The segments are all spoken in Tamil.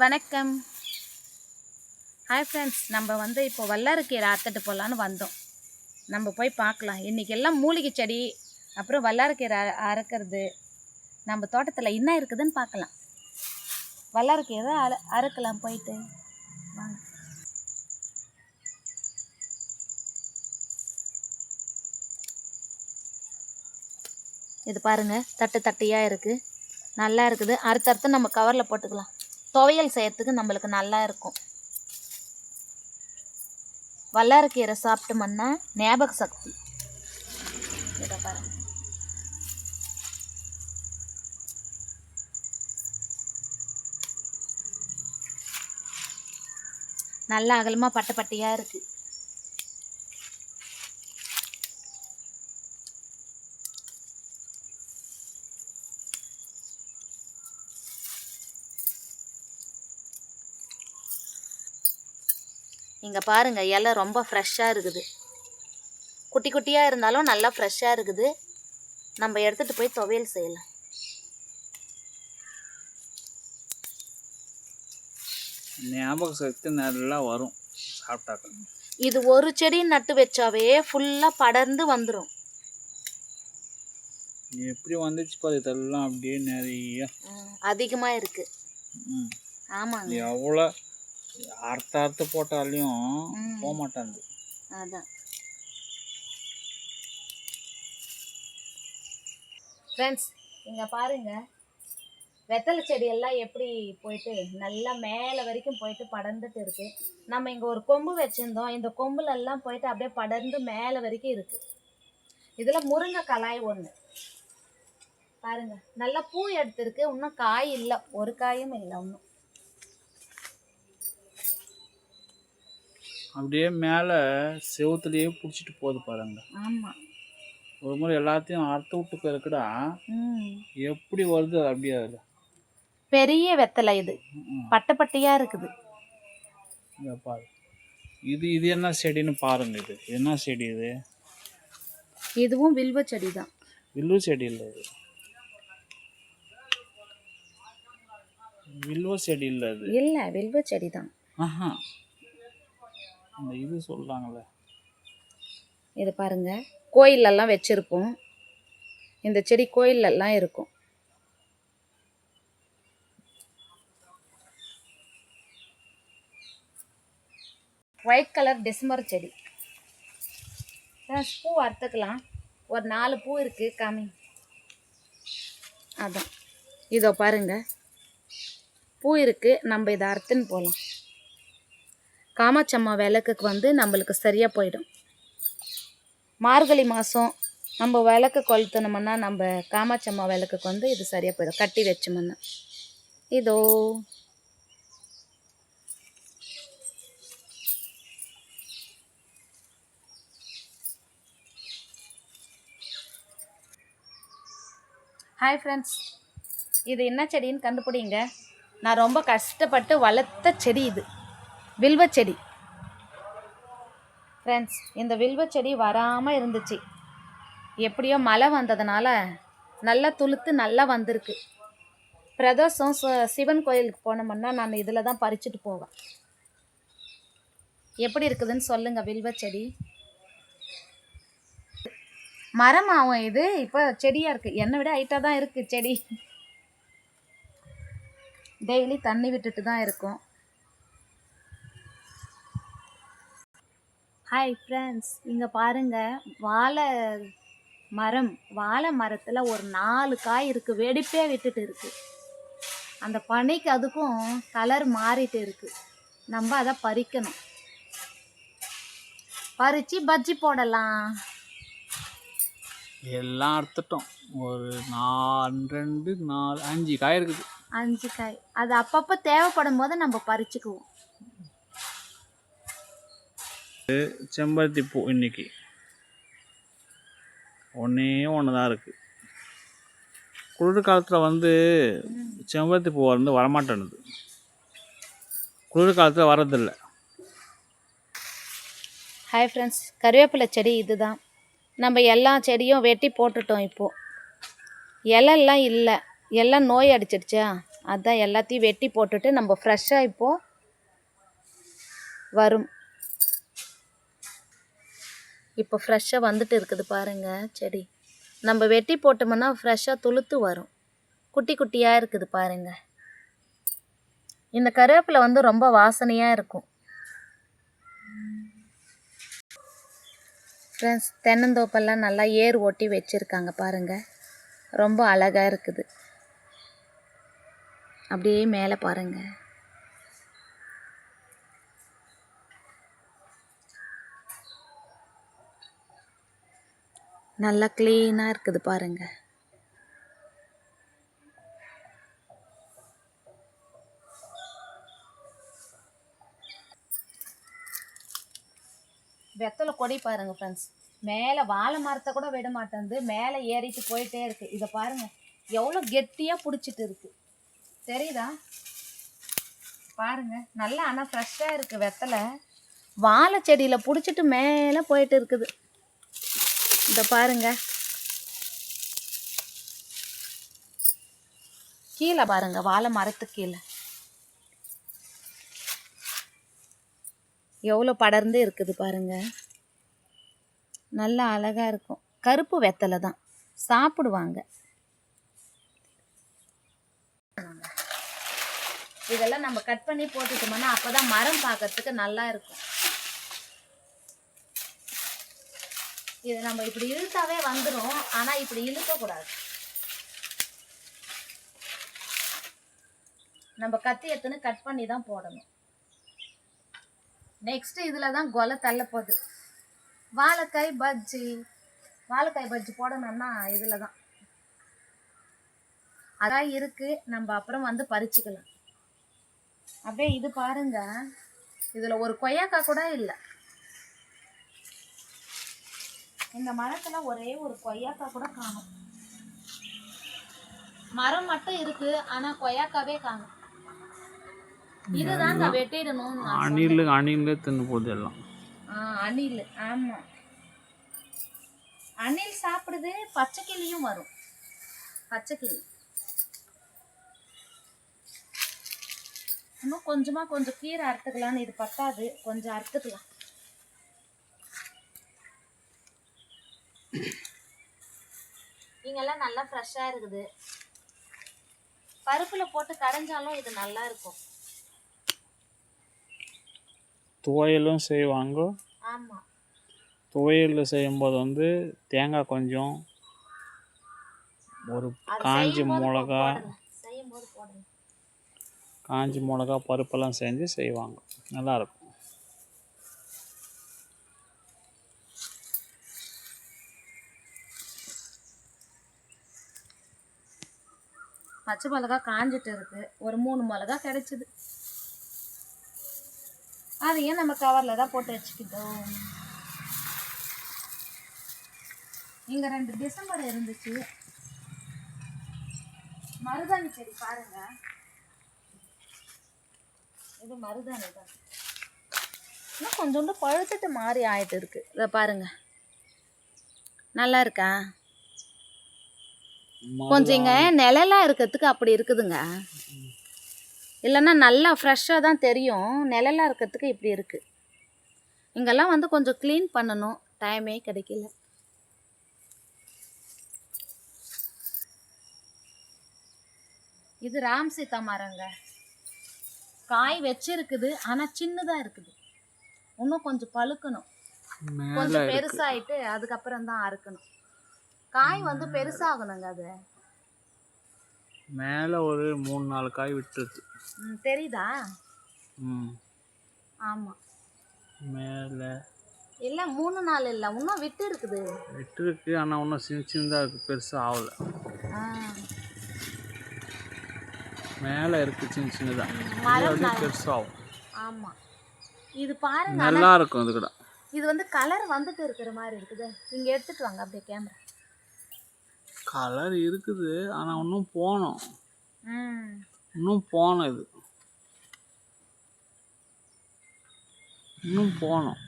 வணக்கம். ஹாய் ஃப்ரெண்ட்ஸ் நம்ம வந்து இப்போ வல்லாரக்கீரை அறுத்துட்டு போகலான்னு வந்தோம். நம்ம போய் பார்க்கலாம். இன்றைக்கி எல்லாம் மூலிகை செடி அப்புறம் வல்லாரக்கீரை அறுக்கிறது. நம்ம தோட்டத்தில் என்ன இருக்குதுன்னு பார்க்கலாம். வல்லாரக்கீரை அறு அறுக்கலாம் போயிட்டு. வாங்க. இது பாருங்கள் தட்டு தட்டையாக இருக்குது நல்லா இருக்குது. அறுத்து அறுத்து நம்ம கவரில் போட்டுக்கலாம். துவையல் செய்யறதுக்கு நம்மளுக்கு நல்லா இருக்கும். வல்லாரக்கீரை சாப்பிட்டோம்னா ஞாபக சக்தி. நல்லா அகலமாக பட்டை பட்டையாக இருக்குது இங்கே பாருங்க இலை ரொம்ப ஃப்ரெஷ்ஷாக இருக்குது. குட்டி குட்டியாக இருந்தாலும் நல்லா ஃப்ரெஷ்ஷாக இருக்குது. நம்ம எடுத்துகிட்டு போய் துவையல் செய்யலாம். ஞாபக சக்தி நல்லா வரும். சாப்பிட்டாக்க. இது ஒரு செடி நட்டு வச்சாவே ஃபுல்லாக படர்ந்து வந்துடும் எப்படி வந்துச்சு பாரு இதெல்லாம் அப்படியே நிறைய. அதிகமாக இருக்குது. ஆமாங்க. எவ்வளோ அறுத்த அறுத்து போட்டாலையும். போக மாட்டாங்க அதான். ஃப்ரெண்ட்ஸ் இங்கே பாருங்க. வெத்தலை செடி எல்லாம் எப்படி போயிட்டு நல்லா மேலே வரைக்கும் போயிட்டு படர்ந்துட்டு இருக்கு. நம்ம இங்கே ஒரு கொம்பு வச்சுருந்தோம். இந்த கொம்புல எல்லாம் போயிட்டு அப்படியே படர்ந்து மேலே வரைக்கும் இருக்கு. இதில் முருங்கை கலாய் ஒன்று பாருங்க. நல்லா பூ எடுத்திருக்கு. இன்னும் காய் இல்லை. ஒரு காயும் இல்லை. இன்னும். அப்படியே மேலே செவுத்துலேயே பிடிச்சிட்டு போகுது பாருங்க. ஆமாம் ஒரு முறை எல்லாத்தையும் அறுத்து விட்டு பிறகுடா எப்படி வருது அப்படியே அது பெரிய வெத்தலை இது. பட்டை பட்டையாக இருக்குது. பாரு. இது இது என்ன செடின்னு பாருங்க இது. என்ன செடி இது? இதுவும் வில்வ செடி தான் வில்வ செடி இல்லை இது. வில்வ செடி இல்லை அது இல்லை வில்வ செடி தான் ஆஹா. அந்த இது சொல்றாங்களே இதை பாருங்க. கோயிலெல்லாம் வச்சுருப்போம் இந்த செடி கோயிலெல்லாம் இருக்கும். ஒயிட் கலர் டிசம்பர் செடி. பூ அறுத்துக்கலாம் ஒரு நாலு பூ இருக்குது காமி. அதான். இதோ பாருங்க. பூ இருக்குது நம்ம இதை அறுத்துன்னு போகலாம் காமாட்சம்மா விளக்குக்கு வந்து நம்மளுக்கு சரியாக போயிடும். மார்கழி மாதம் நம்ம விளக்கு கொளுத்தணும்னா நம்ம காமாட்சம்மா விளக்குக்கு வந்து இது சரியாக போயிடும். கட்டி வச்சோம்னா. இதோ. ஹாய் ஃப்ரெண்ட்ஸ் இது என்ன செடின்னு கண்டுபிடிங்க. நான் ரொம்ப கஷ்டப்பட்டு வளர்த்த செடி இது. வில்வ செடி ஃப்ரெண்ட்ஸ் இந்த வில்வ செடி வராமல் இருந்துச்சு. எப்படியோ மழை வந்ததுனால நல்லா துளுத்து நல்லா வந்திருக்கு. பிரதோஷம் ச- சிவன் கோயிலுக்கு போனோம்னா நான் இதில் தான் பறிச்சுட்டு போவேன். எப்படி இருக்குதுன்னு சொல்லுங்கள் வில்வ செடி மரமாகும் இது இப்போ செடியாக இருக்குது என்னை விட ஹைட்டாக தான் இருக்குது செடி. டெய்லி தண்ணி விட்டுட்டு தான் இருக்கும். ஹாய் ஃப்ரெண்ட்ஸ் இங்கே பாருங்க. வாழை மரம் வாழை மரத்தில் ஒரு நாலு காய் இருக்குது வெடிப்பே விட்டுட்டு இருக்கு. அந்த பனிக்கு அதுக்கும் கலர் மாறிட்டு இருக்கு. நம்ம அதை பறிக்கணும். பறித்து பஜ்ஜி போடலாம். எல்லாம் அறுத்துட்டோம். ஒரு நாலு ரெண்டு நாலு அஞ்சு காய் இருக்குது. அஞ்சு காய். அது அப்பப்போ தேவைப்படும் போது நம்ம பறிச்சுக்குவோம். செம்பருத்தி பூ இன்னைக்கு. ஒன்றே ஒன்று தான் இருக்குது குளிர் காலத்தில் வந்து செம்பருத்தி பூ வந்து வரமாட்டேனுது குளிர் காலத்தில் வரதில்லை ஹாய் ஃப்ரெண்ட்ஸ் கருவேப்பிலை செடி இதுதான். நம்ம எல்லா செடியும் வெட்டி போட்டுட்டோம் இப்போது இலெல்லாம் இல்லை. எல்லாம் நோய் அடிச்சிடுச்சா? அதான் எல்லாத்தையும் வெட்டி போட்டுட்டு நம்ம ஃப்ரெஷ்ஷாக இப்போது வரும். இப்போ ஃப்ரெஷ்ஷாக வந்துட்டு இருக்குது பாருங்கள் செடி. நம்ம வெட்டி போட்டோம்னா ஃப்ரெஷ்ஷாக துளுத்து வரும். குட்டி குட்டியாக இருக்குது பாருங்க. இந்த கருவேப்பிலை வந்து ரொம்ப வாசனையாக இருக்கும். ஃப்ரெண்ட்ஸ் தென்னந்தோப்பெல்லாம் நல்லா ஏர் ஓட்டி வச்சுருக்காங்க பாருங்க. ரொம்ப அழகாக இருக்குது. அப்படியே மேலே பாருங்கள் நல்லா க்ளீனாக இருக்குது பாருங்க. வெத்தலை கொடி பாருங்க ஃப்ரெண்ட்ஸ் மேலே வாழை மரத்தை கூட விட மாட்டேங்குது. மேலே ஏறிட்டு போயிட்டே இருக்கு. இதை பாருங்க. எவ்வளோ கெட்டியாக பிடிச்சிட்டு இருக்கு. தெரியுதா? பாருங்க. நல்லா ஆனால் ஃப்ரெஷ்ஷாக இருக்கு வெத்தலை. வாழை செடியில் பிடிச்சிட்டு மேலே போயிட்டு இருக்குது. இதை பாருங்க. கீழே பாருங்க வாழை மரத்துக்கு கீழே. எவ்வளோ படர்ந்து இருக்குது பாருங்க. நல்லா அழகாக இருக்கும். கருப்பு வெத்தலை தான். சாப்பிடுவாங்க. இதெல்லாம் நம்ம கட் பண்ணி போட்டுட்டோம்னா அப்பதான் மரம் பார்க்கறதுக்கு நல்லா இருக்கும். இது நம்ம இப்படி இழுத்தாவே வந்துடும் ஆனா இப்படி இழுக்க கூடாது. நம்ம கத்தி எடுத்துன்னு கட் பண்ணி தான் போடணும். நெக்ஸ்ட் இதில் தான் கொலை தள்ள போகுது. வாழைக்காய் பஜ்ஜி. வாழைக்காய் பஜ்ஜி போடணும்னா இதில் தான் அதான் இருக்கு நம்ம அப்புறம் வந்து பறிச்சுக்கலாம். அப்படியே இது பாருங்க. இதில் ஒரு கொய்யாக்காய் கூட இல்லை. இந்த மரத்துல ஒரே ஒரு கொய்யாக்காய் கூட காணும். மரம் மட்டும் இருக்கு ஆனா கொய்யாக்காவே காணும். இதுதாங்க வெட்டிடணும் அணில் அணில் தின்னு போகுது எல்லாம். அணில் ஆமா. அணில் சாப்பிடுது பச்சை கிளியும் வரும். பச்சை கிளி. இன்னும் கொஞ்சமா கொஞ்சம் கீரை அறுத்துக்கலாம்னு இது பத்தாது கொஞ்சம் அறுத்துக்கலாம். இங்கெல்லாம் நல்லா ஃப்ரெஷ்ஷாக இருக்குது. பருப்பில் போட்டு கடைஞ்சாலும் இது நல்லா இருக்கும். துவையலும் செய்வாங்க. ஆமாம் துவையல் செய்யும்போது வந்து தேங்காய் கொஞ்சம் ஒரு காஞ்சி மிளகா காஞ்சி மிளகா பருப்பெல்லாம் செஞ்சு செய்வாங்க. நல்லாயிருக்கும். பச்சை மிளகா காஞ்சிட்டு இருக்கு. ஒரு மூணு மிளகா கிடைச்சிது. அதையும் நம்ம கவரில் தான் போட்டு வச்சுக்கிட்டோம். இங்கே ரெண்டு டிசம்பர் இருந்துச்சு. மருதாணி செடி பாருங்க. இது மருதாணி தான். இன்னும் கொஞ்சோண்டு பழுத்துட்டு மாறி ஆயிட்டு இருக்கு. இதை பாருங்க. நல்லா இருக்கா? கொஞ்சம் இங்கே நிழலாக இருக்கிறதுக்கு அப்படி இருக்குதுங்க. இல்லைன்னா நல்லா ஃப்ரெஷ்ஷாக தான் தெரியும். நிழலாக இருக்கிறதுக்கு இப்படி இருக்குது இங்கெல்லாம் வந்து கொஞ்சம் க்ளீன் பண்ணணும். டைமே கிடைக்கல. இது ராம் சீதா மரங்க. காய் வச்சிருக்குது ஆனால் சின்னதாக இருக்குது. இன்னும் கொஞ்சம் பழுக்கணும். கொஞ்சம் பெருசாயிட்டு அதுக்கப்புறம் தான் அறுக்கணும். காய் வந்து பெருசாகணுங்க அது. மேலே ஒரு மூணு நாலு காய் விட்டுருது ம், தெரியுதா? ம். ஆமாம் மேலே. இல்லை மூணு நாள் இல்லை இன்னும் விட்டு இருக்குது விட்டுருக்கு ஆனால் இன்னும் சின்ன சின்னதாக இருக்குது பெருசாக ஆகலை. ஆ, மேலே இருக்குது சின்ன சின்னதாக மரம் அப்படியே பெருசாகும். ஆமாம் இது பாருங்க நல்லா இருக்கும் இது கூட. இது வந்து கலர் வந்துட்டு இருக்கிற மாதிரி இருக்குது. இங்கே எடுத்துட்டு வாங்க அப்படியே கேமரா கலர் இருக்குது ஆனால் இன்னும் போனோம் இன்னும் போனோம் இது. இன்னும் போனோம்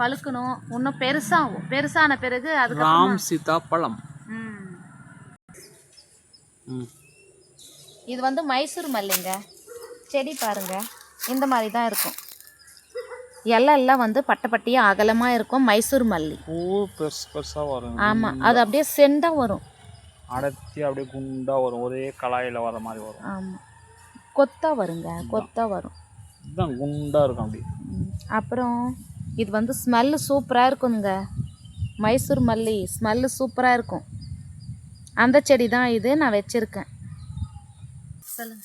பழுக்கணும். இன்னும் பெருசாகும் பெருசான பிறகு அதுக்கப்புறம் ராம் சீதா பழம் இது வந்து மைசூர் மல்லிங்க. செடி பாருங்க. இந்த மாதிரி தான் இருக்கும். இலை எல்லாம் வந்து பட்டை பட்டியாக அகலமாக இருக்கும். மைசூர் மல்லி. பூ பெருசு பெருசாக வரும். ஆமாம் அது அப்படியே செண்டாக வரும். அடர்த்தி அப்படியே குண்டாக வரும். ஒரே கலாயில் வர மாதிரி வரும். ஆமாம் கொத்தா வருங்க. கொத்தா வரும். இதுதான் குண்டாக இருக்கும் அப்படி. அப்புறம் இது வந்து ஸ்மெல்லு சூப்பராக இருக்குங்க. மைசூர் மல்லி ஸ்மெல்லு சூப்பராக இருக்கும். அந்த செடி தான் இது. நான் வச்சுருக்கேன். சொல்லுங்க.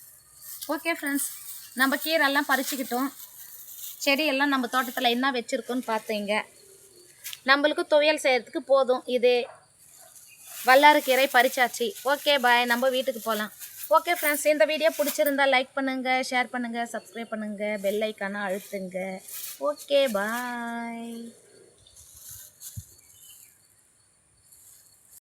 ஓகே ஃப்ரெண்ட்ஸ் நம்ம கீரைலாம் பறிச்சுக்கிட்டோம். செடியெல்லாம் நம்ம தோட்டத்தில் என்ன வச்சுருக்கோன்னு பார்த்தீங்க நம்மளுக்கு துவையல் செய்கிறதுக்கு போதும். இது வல்லாறு கீரை பறிச்சாச்சு. ஓகே பாய் நம்ம வீட்டுக்கு போகலாம் ஓகே ஃப்ரெண்ட்ஸ் இந்த வீடியோ பிடிச்சிருந்தா லைக் பண்ணுங்கள் ஷேர் பண்ணுங்கள் சப்ஸ்கிரைப் பண்ணுங்கள் பெல் ஐக்கானை அழுத்துங்க. Okay bye